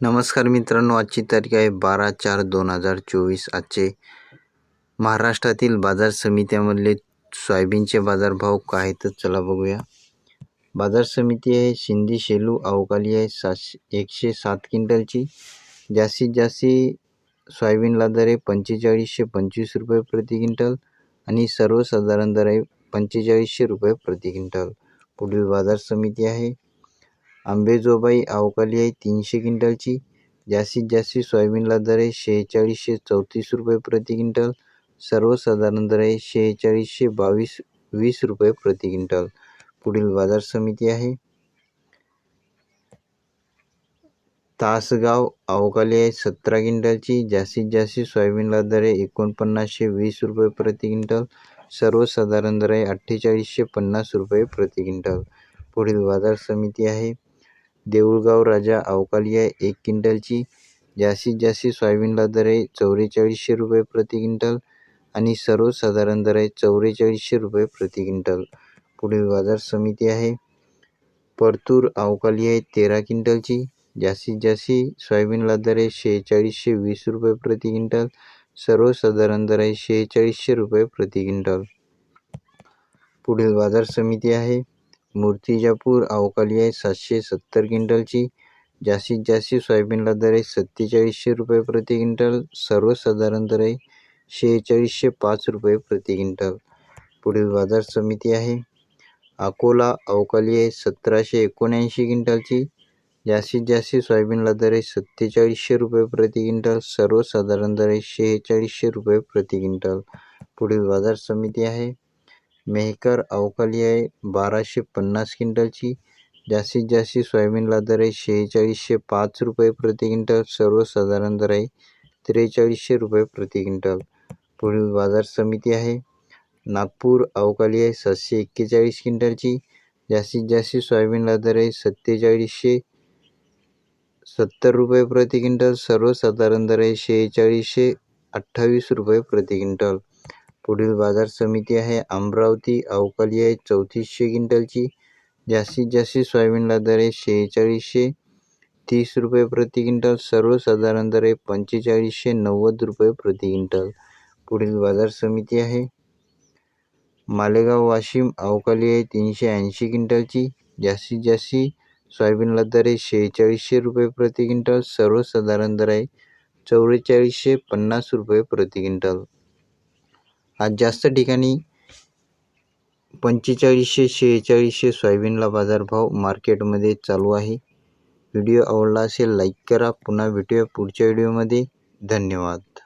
नमस्कार मित्रांनो आजची तारीख आहे बारा चार दोन हजार चोवीस. आजचे महाराष्ट्रातील बाजार समित्यामधले सोयाबीनचे बाजारभाव काय आहेत तर चला बघूया. बाजार समिती आहे शिंदी शेलू अवकाली आहे सातशे एकशे सात क्विंटलची. जास्तीत जास्त सोयाबीनला दर आहे पंचेचाळीसशे पंचवीस रुपये प्रति क्विंटल आणि सर्वसाधारण दर आहे पंचेचाळीसशे रुपये प्रति क्विंटल. पुढील बाजार समिती आहे आंबेजोबाई अवकाली आहे तीनशे क्विंटलची. जास्तीत जास्त सोयाबीनला दर आहे शेहेचाळीसशे चौतीस रुपये प्रति क्विंटल. सर्वसाधारण दर आहे शेहेचाळीसशे बावीस वीस रुपये प्रति क्विंटल. पुढील बाजार समिती आहे. तासगाव अवकाली आहे सतरा क्विंटलची. जास्तीत जास्त सोयाबीनला दर आहे एकोणपन्नासशे वीस रुपये प्रति क्विंटल. सर्वसाधारण दर आहे अठ्ठेचाळीसशे पन्नास रुपये प्रति क्विंटल. पुढील बाजार समिती आहे. देऊळगाव राजा अवकाली आहे एक क्विंटलची जास्तीत जास्त सोयाबीनला दर आहे चौवेचाळीसशे रुपये प्रति क्विंटल आणि सर्वसाधारण दर आहे चौवेचाळीसशे रुपये प्रति क्विंटल. पुढील बाजार समिती आहे. परतूर अवकाली आहे तेरा क्विंटलची. जास्तीत जास्त सोयाबीनला दर आहे शेहेचाळीसशे वीस रुपये प्रति क्विंटल. सर्वसाधारण दर आहे शेहेचाळीसशे रुपये प्रति क्विंटल. पुढील बाजार समिती आहे. मूर्तिजापूर अवकाली आहे. सातशे सत्तर क्विंटलची जास्तीत जास्त सोयाबीनला दर आहे. सत्तेचाळीसशे रुपये प्रति क्विंटल. सर्वसाधारण दर आहे. शेहेचाळीसशे पाच रुपये प्रति क्विंटल. पुढील बाजार समिती आहे. अकोला अवकाली आहे. सतराशे एकोणऐंशी क्विंटलची जास्तीत जास्त सोयाबीनला दर आहे. सत्तेचाळीसशे रुपये प्रति क्विंटल. सर्वसाधारण दर आहे. शेहेचाळीसशे रुपये प्रति क्विंटल. पुढील बाजार समिती आहे. मेहकर अवकाली आहे बाराशे पन्नास क्विंटलची जास्तीत जास्त सोयाबीनला दर आहे. शेहेचाळीसशे पाच रुपये प्रति क्विंटल सर्वसाधारण दर आहे त्रेचाळीसशे रुपये प्रति क्विंटल. पुढील बाजार समिती आहे. नागपूर अवकाली आहे सातशे एक्केचाळीस क्विंटलची जास्तीत जास्त सोयाबीनला दर आहे. सत्तेचाळीसशे सत्तर रुपये प्रति क्विंटल सर्वसाधारण दर आहे. शेहेचाळीसशे अठ्ठावीस रुपये प्रति क्विंटल. पुढील बाजार समिती आहे. अमरावती अवकाली आहे. चौतीसशे क्विंटलची. जास्तीत जास्त सोयाबीनला दर आहे शेहेचाळीसशे तीस रुपये प्रति क्विंटल. सर्वसाधारण दर आहे पंचेचाळीसशे नव्वद रुपये प्रति क्विंटल. पुढील बाजार समिती आहे. मालेगाव वाशिम अवकाली आहे तीनशे ऐंशी क्विंटलची. जास्तीत जास्त सोयाबीनला दर आहे शेहेचाळीसशे रुपये प्रति क्विंटल. सर्वसाधारण दर आहे चौवेचाळीसशे पन्नास रुपये प्रति क्विंटल. आज जास्त ठिकाणी पंचेचाळीसशे शेहेचाळीसशे सोयाबीनला बाजारभाव मार्केटमध्ये चालू आहे. व्हिडिओ आवडला असेल लाईक करा. पुन्हा भेटूया पुढच्या व्हिडिओमध्ये. धन्यवाद.